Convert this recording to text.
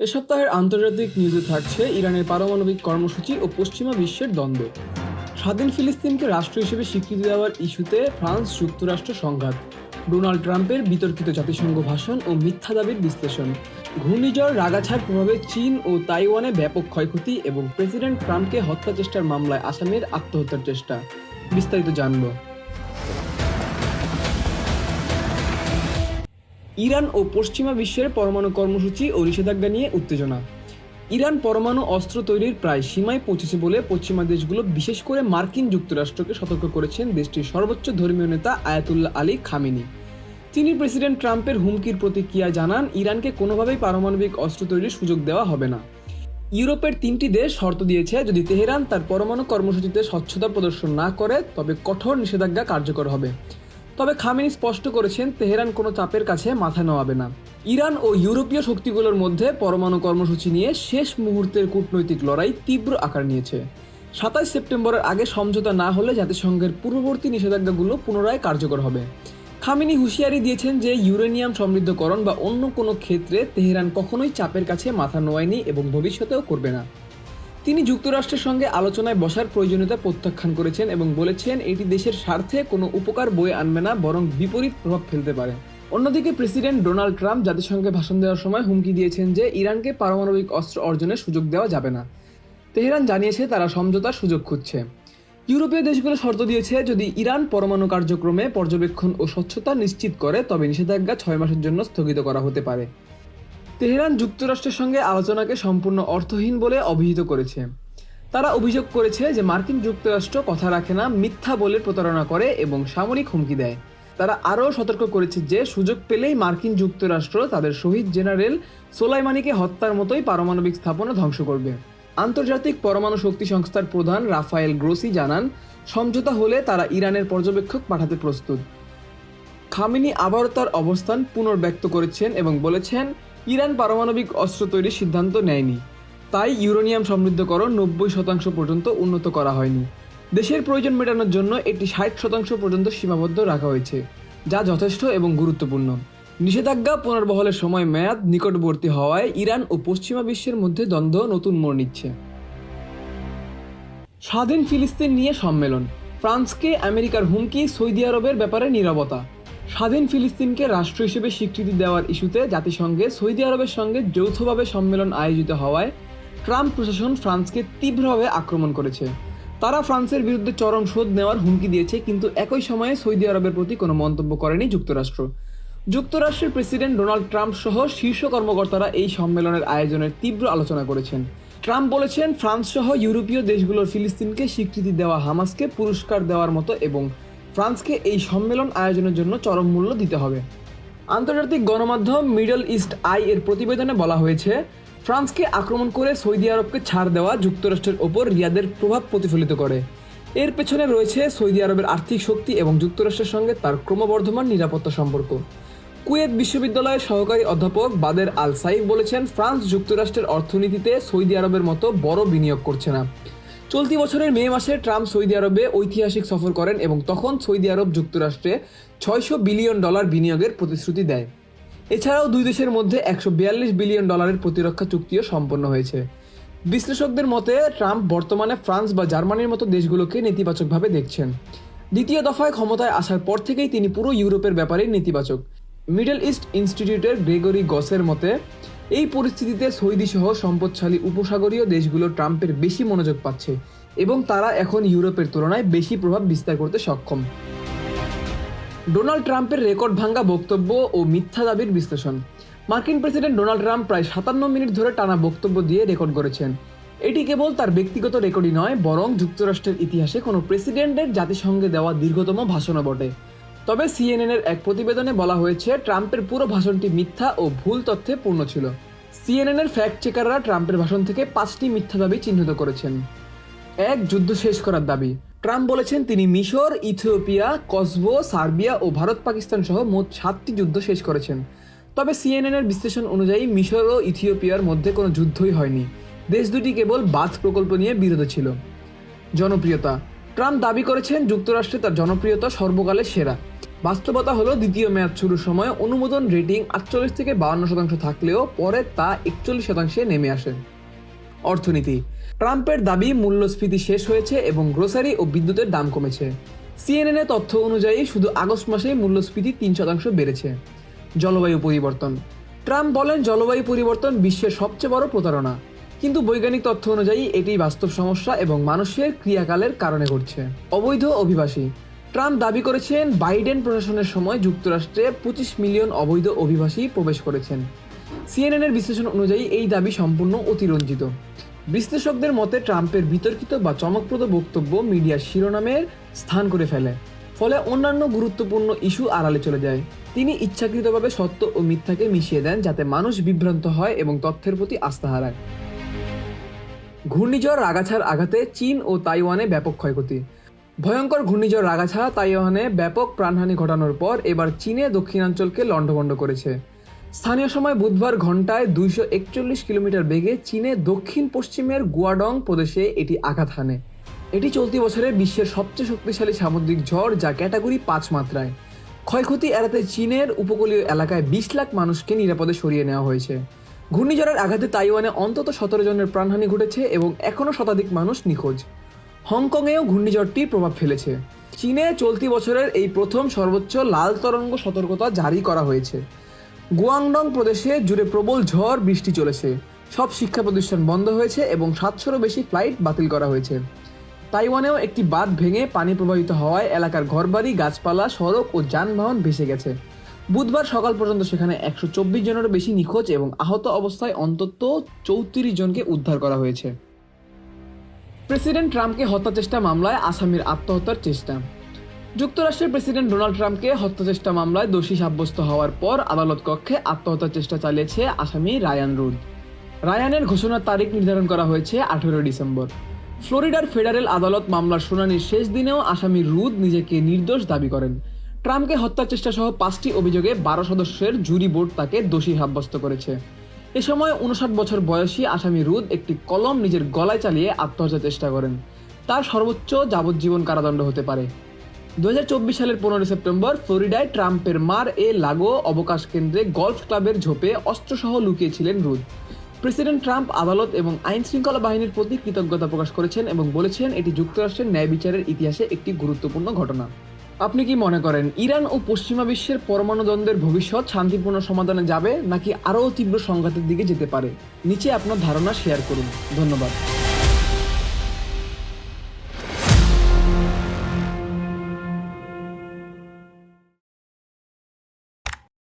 এ সপ্তাহের আন্তর্জাতিক নিউজে থাকছে ইরানের পারমাণবিক কর্মসূচি ও পশ্চিমা বিশ্বের দ্বন্দ্ব। স্বাধীন ফিলিস্তিনকে রাষ্ট্র হিসেবে স্বীকৃতি দেওয়ার ইস্যুতে ফ্রান্স যুক্তরাষ্ট্র সংঘাত, ডোনাল্ড ট্রাম্পের বিতর্কিত জাতিসংঘ ভাষণ ও মিথ্যা দাবির বিশ্লেষণ, ঘূর্ণিঝড় রাগাছার প্রভাবে চীন ও তাইওয়ানে ব্যাপক ক্ষয়ক্ষতি এবং প্রেসিডেন্ট ট্রাম্পকে হত্যা চেষ্টার মামলায় আসামির আত্মহত্যার চেষ্টা। বিস্তারিত জানব। ইরান ও পশ্চিমা বিশ্বের পরমাণু কর্মসূচি ও নিষেধাজ্ঞা নিয়ে উত্তেজনা। ইরান পরমাণু অস্ত্র তৈরির প্রায় সীমায় পৌঁছেছে বলে পশ্চিমা দেশগুলো বিশেষ করে মার্কিন যুক্তরাষ্ট্রকে সতর্ক করেছেন দেশটির সর্বোচ্চ ধর্মীয় নেতা আয়াতুল্লাহ আলী খামিনি। তিনি প্রেসিডেন্ট ট্রাম্পের হুমকির প্রতিক্রিয়া জানান, ইরানকে কোনোভাবেই পারমাণবিক অস্ত্র তৈরির সুযোগ দেওয়া হবে না। ইউরোপের তিনটি দেশ শর্ত দিয়েছে, যদি তেহরান তার পরমাণু কর্মসূচিতে স্বচ্ছতা প্রদর্শন না করে, তবে কঠোর নিষেধাজ্ঞা কার্যকর হবে। তবে খামেনি স্পষ্ট করেছেন, তেহরান কোনো চাপের কাছে মাথা নোয়াবে না। ইরান ও ইউরোপীয় শক্তিগুলোর মধ্যে পরমাণু কর্মসূচি নিয়ে শেষ মুহূর্তের কূটনৈতিক লড়াই তীব্র আকার নিয়েছে। সাতাশ সেপ্টেম্বরের আগে সমঝোতা না হলে জাতিসংঘের পূর্ববর্তী নিষেধাজ্ঞাগুলো পুনরায় কার্যকর হবে। খামিনি হুঁশিয়ারি দিয়েছেন যে ইউরেনিয়াম সমৃদ্ধকরণ বা অন্য কোনো ক্ষেত্রে তেহরান কখনোই চাপের কাছে মাথা নোয়ায়নি এবং ভবিষ্যতেও করবে না। তিনি যুক্তরাষ্ট্রের সঙ্গে আলোচনায় বসার প্রয়োজনীয়তা প্রত্যাখ্যান করেছেন এবং বলেছেন, এটি দেশের স্বার্থে কোনো উপকার বয়ে আনবে না, বরং বিপরীত প্রভাব ফেলতে পারে। অন্যদিকে প্রেসিডেন্ট ডোনাল্ড ট্রাম্প জাতিসংঘে ভাষণ দেওয়ার সময় হুমকি দিয়েছেন যে, ইরানকে পারমাণবিক অস্ত্র অর্জনের সুযোগ দেওয়া যাবে না। তেহরান জানিয়েছে, তারা সমঝোতার সুযোগ খুঁজছে। ইউরোপীয় দেশগুলো শর্ত দিয়েছে, যদি ইরান পরমাণু কার্যক্রমে পর্যবেক্ষণ ও স্বচ্ছতা নিশ্চিত করে, তবে নিষেধাজ্ঞা ছয় মাসের জন্য স্থগিত করা হতে পারে। তেহরান যুক্তরাষ্ট্রের সঙ্গে আলোচনাকে সম্পূর্ণ অর্থহীন বলে অভিহিত করেছে। তারা অভিযোগ করেছে যে মার্কিন যুক্তরাষ্ট্র কথা রাখে না, মিথ্যা বলে প্রতারণা করে এবং সামরিক হুমকি দেয়। তারা আরও সতর্ক করেছে যে সুযোগ পেলেই মার্কিন যুক্তরাষ্ট্র তাদের শহীদ জেনারেল সোলাইমানিকে হত্যার মতোই পারমাণবিক স্থাপনা ধ্বংস করবে। আন্তর্জাতিক পরমাণু শক্তি সংস্থার প্রধান রাফায়েল গ্রোসি জানান, সমঝোতা হলে তারা ইরানের পর্যবেক্ষক পাঠাতে প্রস্তুত। খামিনি আবারও তার অবস্থান পুনর্ব্যক্ত করেছেন এবং বলেছেন ইরান পারমাণবিক অস্ত্র তৈরির সিদ্ধান্ত নেয়নি। তাই ইউরেনিয়াম সমৃদ্ধকরণ নব্বই শতাংশ পর্যন্ত উন্নত করা হয়নি। দেশের প্রয়োজন মেটানোর জন্য এটি ষাট শতাংশ পর্যন্ত সীমাবদ্ধ রাখা হয়েছে, যা যথেষ্ট এবং গুরুত্বপূর্ণ। নিষেধাজ্ঞা পুনর্বহলের সময় মেয়াদ নিকটবর্তী হওয়ায় ইরান ও পশ্চিমা বিশ্বের মধ্যে দ্বন্দ্ব নতুন মোড় নিচ্ছে। স্বাধীন ফিলিস্তিন নিয়ে সম্মেলন, ফ্রান্সকে আমেরিকার হুমকি সৌদি আরবের ব্যাপারে নীরবতা। স্বাধীন ফিলিস্তিনকে রাষ্ট্র হিসেবে স্বীকৃতি দেওয়ার ইস্যুতে জাতিসংঘে, সৌদি আরবের সঙ্গে যৌথভাবে সম্মেলন আয়োজিত হওয়ায় ট্রাম্প প্রশাসন ফ্রান্সকে তীব্রভাবে আক্রমণ করেছে। তারা ফ্রান্সের বিরুদ্ধে চরম শোধ নেওয়ার হুমকি দিয়েছে, কিন্তু একই সময়ে সৌদি আরবের প্রতি কোনো মন্তব্য করেনি যুক্তরাষ্ট্র। যুক্তরাষ্ট্রের প্রেসিডেন্ট ডোনাল্ড ট্রাম্প সহ শীর্ষ কর্মকর্তারা এই সম্মেলনের আয়োজনের তীব্র আলোচনা করেছেন। ট্রাম্প বলেছেন, ফ্রান্স সহ ইউরোপীয় দেশগুলোর ফিলিস্তিনকে স্বীকৃতি দেওয়া হামাসকে পুরস্কার দেওয়ার মতো এবং ফ্রান্সকে এই সম্মেলন আয়োজনের জন্য চরম মূল্য দিতে হবে। আন্তর্জাতিক গণমাধ্যম মিডল ইস্ট আই এর প্রতিবেদনে বলা হয়েছে, ফ্রান্সকে আক্রমণ করে সৌদি আরবকে ছাড় দেওয়া যুক্তরাষ্ট্রের ওপর রিয়াদের প্রভাব প্রতিফলিত করে। এর পেছনে রয়েছে সৌদি আরবের আর্থিক শক্তি এবং যুক্তরাষ্ট্রের সঙ্গে তার ক্রমবর্ধমান নিরাপত্তা সম্পর্ক। কুয়েত বিশ্ববিদ্যালয়ের সহকারী অধ্যাপক বাদের আল সাইফ বলেছেন, ফ্রান্স যুক্তরাষ্ট্রের অর্থনীতিতে সৌদি আরবের মতো বড় বিনিয়োগ করছে না। চলতি বছরের মে মাসে ট্রাম্প সৌদি আরবে ঐতিহাসিক সফর করেন এবং তখন সৌদি আরব যুক্তরাষ্ট্রে ছয়শো বিলিয়ন ডলার বিনিয়োগের প্রতিশ্রুতি দেয়। এছাড়াও দুই দেশের মধ্যে একশো বিয়াল্লিশ বিলিয়ন ডলারের প্রতিরক্ষা চুক্তিও সম্পন্ন হয়েছে। বিশ্লেষকদের মতে, ট্রাম্প বর্তমানে ফ্রান্স বা জার্মানির মতো দেশগুলোকে নেতিবাচকভাবে দেখছেন। দ্বিতীয় দফায় ক্ষমতায় আসার পর থেকেই তিনি পুরো ইউরোপের ব্যাপারেই নেতিবাচক। মিডল ইস্ট ইনস্টিটিউটের গ্রেগরি গসের মতে এই পরিস্থিতিতে সৌদি সহ সম্পদশালী উপসাগরীয় দেশগুলো ট্রাম্পের বেশি মনোযোগ পাচ্ছে এবং তারা এখন ইউরোপের তুলনায় বেশি প্রভাব বিস্তার করতে সক্ষম। ডোনাল্ড ট্রাম্পের রেকর্ড ভাঙ্গা বক্তব্য ও মিথ্যা দাবির বিশ্লেষণ। মার্কিন প্রেসিডেন্ট ডোনাল্ড ট্রাম্প প্রায় সাতান্ন মিনিট ধরে টানা বক্তব্য দিয়ে রেকর্ড করেছেন। এটি কেবল তার ব্যক্তিগত রেকর্ডই নয়, বরং যুক্তরাষ্ট্রের ইতিহাসে কোনো প্রেসিডেন্টের জাতিসংঘে দেওয়া দীর্ঘতম ভাষণও বটে। তবে সিএনএনের এক প্রতিবেদনে বলা হয়েছে, ট্রাম্পের পুরো ভাষণটি মিথ্যা ও ভুল তথ্যে পূর্ণ ছিল। সিএনএনের ফ্যাক্ট চেকাররা ট্রাম্পের ভাষণ থেকে পাঁচটি মিথ্যা দাবি চিহ্নিত করেছেন। এক, যুদ্ধ শেষ করার দাবি। ট্রাম্প বলেছেন তিনি মিশর, ইথিওপিয়া, কসবো, সার্বিয়া ও ভারত পাকিস্তান সহ মোট সাতটি যুদ্ধ শেষ করেছেন। তবে সিএনএন এর বিশ্লেষণ অনুযায়ী মিশর ও ইথিওপিয়ার মধ্যে কোনো যুদ্ধই হয়নি। দেশ দুটি কেবল বাঁধ প্রকল্প নিয়ে বিরোধ ছিল। জনপ্রিয়তা। ট্রাম্প দাবি করেছেন যুক্তরাষ্ট্রে তার জনপ্রিয়তা সর্বকালের সেরা। বাস্তবতা হলো দ্বিতীয় ম্যাচ শুরুর সময় অনুমোদন রেটিং আটচল্লিশ থেকে বাউন্ন শতাংশ থাকলেও পরে তা একচল্লিশ শতাংশে নেমে আসে। অর্থনীতি। ট্রাম্পের দাবি মূল্যস্ফীতি শেষ হয়েছে এবং গ্রোসারি ও বিদ্যুতের দাম কমেছে। সিএনএন এর তথ্য অনুযায়ী শুধু আগস্ট মাসে মূল্যস্ফীতি তিন শতাংশ বেড়েছে। জলবায়ু পরিবর্তন। ট্রাম্প বলেন জলবায়ু পরিবর্তন বিশ্বের সবচেয়ে বড় প্রতারণা। কিন্তু বৈজ্ঞানিক তথ্য অনুযায়ী এটি বাস্তব সমস্যা এবং মানুষের ক্রিয়াকালের কারণে ঘটছে। অবৈধ অভিবাসী। ট্রাম্প দাবি করেছেন বাইডেন প্রশাসনের সময় যুক্তরাষ্ট্রে পঁচিশ মিলিয়ন অবৈধ অভিবাসী প্রবেশ করেছেন। সিএনএনের বিশ্লেষণ অনুযায়ী এই দাবি সম্পূর্ণ অতিরঞ্জিত। বিশ্লেষকদের মতে ট্রাম্পের বিতর্কিত বা চমকপ্রদ বক্তব্য মিডিয়ার শিরোনামের স্থান করে ফেলে, ফলে অন্যান্য গুরুত্বপূর্ণ ইস্যু আড়ালে চলে যায়। তিনি ইচ্ছাকৃতভাবে সত্য ও মিথ্যাকে মিশিয়ে দেন যাতে মানুষ বিভ্রান্ত হয় এবং তথ্যের প্রতি আস্থা হারায়। ঘূর্ণিঝড় রাগাছার আঘাতে চীন ও তাইওয়ানে ব্যাপক ক্ষয়ক্ষতি। ভয়ঙ্কর ঘূর্ণিঝড় রাগাছা তাইওয়ানে ব্যাপক প্রাণহানি ঘটানোর পর এবার চীনে দক্ষিণাঞ্চলকে লণ্ডভণ্ড করেছে। স্থানীয় সময় বুধবার ঘন্টায় দুইশো একচল্লিশ কিলোমিটার বেগে চীনে দক্ষিণ পশ্চিমের গুয়াডং প্রদেশে এটি আঘাত হানে। এটি চলতি বছরে বিশ্বের সবচেয়ে শক্তিশালী সামুদ্রিক ঝড় যা ক্যাটাগরি পাঁচ মাত্রায়। ক্ষয়ক্ষতি এড়াতে চীনের উপকূলীয় এলাকায় বিশ লাখ মানুষকে নিরাপদে সরিয়ে নেওয়া হয়েছে। ঘূর্ণিঝড়ের আঘাতে তাইওয়ানে অন্তত সতেরো জনের প্রাণহানি ঘটেছে এবং এখনও শতাধিক মানুষ নিখোঁজ। হংকংয়েও ঘূর্ণিঝড়টি প্রভাব ফেলেছে। চীনে চলতি বছরের এই প্রথম সর্বোচ্চ লাল তরঙ্গ সতর্কতা জারি করা হয়েছে। গুয়াংডং প্রদেশে জুড়ে প্রবল ঝড় বৃষ্টি চলেছে। সব শিক্ষা প্রতিষ্ঠান বন্ধ হয়েছে এবং সাতশোরও বেশি ফ্লাইট বাতিল করা হয়েছে। তাইওয়ানেও একটি বাঁধ ভেঙে পানি প্রবাহিত হওয়ায় এলাকার ঘরবাড়ি, গাছপালা, সড়ক ও যানবাহন ভেসে গেছে। বুধবার সকাল পর্যন্ত সেখানে একশো চব্বিশ জনেরও বেশি নিখোঁজ এবং আহত অবস্থায় অন্তত চৌত্রিশ জনকে উদ্ধার করা হয়েছে। প্রেসিডেন্ট ট্রাম্পকে হত্যা চেষ্টা মামলায় আসামির আত্মহত্যার চেষ্টা। যুক্তরাষ্ট্রের প্রেসিডেন্ট ডোনাল্ড ট্রাম্পকে হত্যা চেষ্টা মামলায় দোষী সাব্যস্ত হওয়ার পর আদালত কক্ষে আত্মহত্যার চেষ্টা চালিয়েছে আসামি রায়ান রুদ রায়ানের ঘোষণার তারিখ নির্ধারণ করা হয়েছে আঠেরো ডিসেম্বর। ফ্লোরিডার ফেডারেল আদালত মামলার শুনানির শেষ দিনেও আসামি রুদ নিজেকে নির্দোষ দাবি করেন। ট্রাম্পকে হত্যার চেষ্টা সহ পাঁচটি অভিযোগে বারো সদস্যের জুরি বোর্ড তাকে দোষী সাব্যস্ত করেছে। এ সময় উনষাট বছর বয়সী আসামি রুদ একটি কলম নিজের গলায় চালিয়ে আত্মহত্যার চেষ্টা করেন। তার সর্বোচ্চ যাবজ্জীবন কারাদণ্ড হতে পারে। দু হাজার চব্বিশ সালের পনেরোই সেপ্টেম্বর ফ্লোরিডায় ট্রাম্পের মার এ লাগো অবকাশ কেন্দ্রে গলফ ক্লাবের ঝোপে অস্ত্রসহ লুকিয়েছিলেন রুদ। প্রেসিডেন্ট ট্রাম্প আদালত এবং আইন শৃঙ্খলা বাহিনীর প্রতি কৃতজ্ঞতা প্রকাশ করেছেন এবং বলেছেন এটি যুক্তরাষ্ট্রের ন্যায় বিচারের ইতিহাসে একটি গুরুত্বপূর্ণ ঘটনা। আপনি কি মনে করেন ইরান ও পশ্চিমা বিশ্বের পরমাণু দ্বন্দ্বের ভবিষ্যৎ শান্তিপূর্ণ সমাধানে যাবে নাকি আরও তীব্র সংঘাতের দিকে যেতে পারে? নিচে আপনার ধারণা শেয়ার করুন। ধন্যবাদ।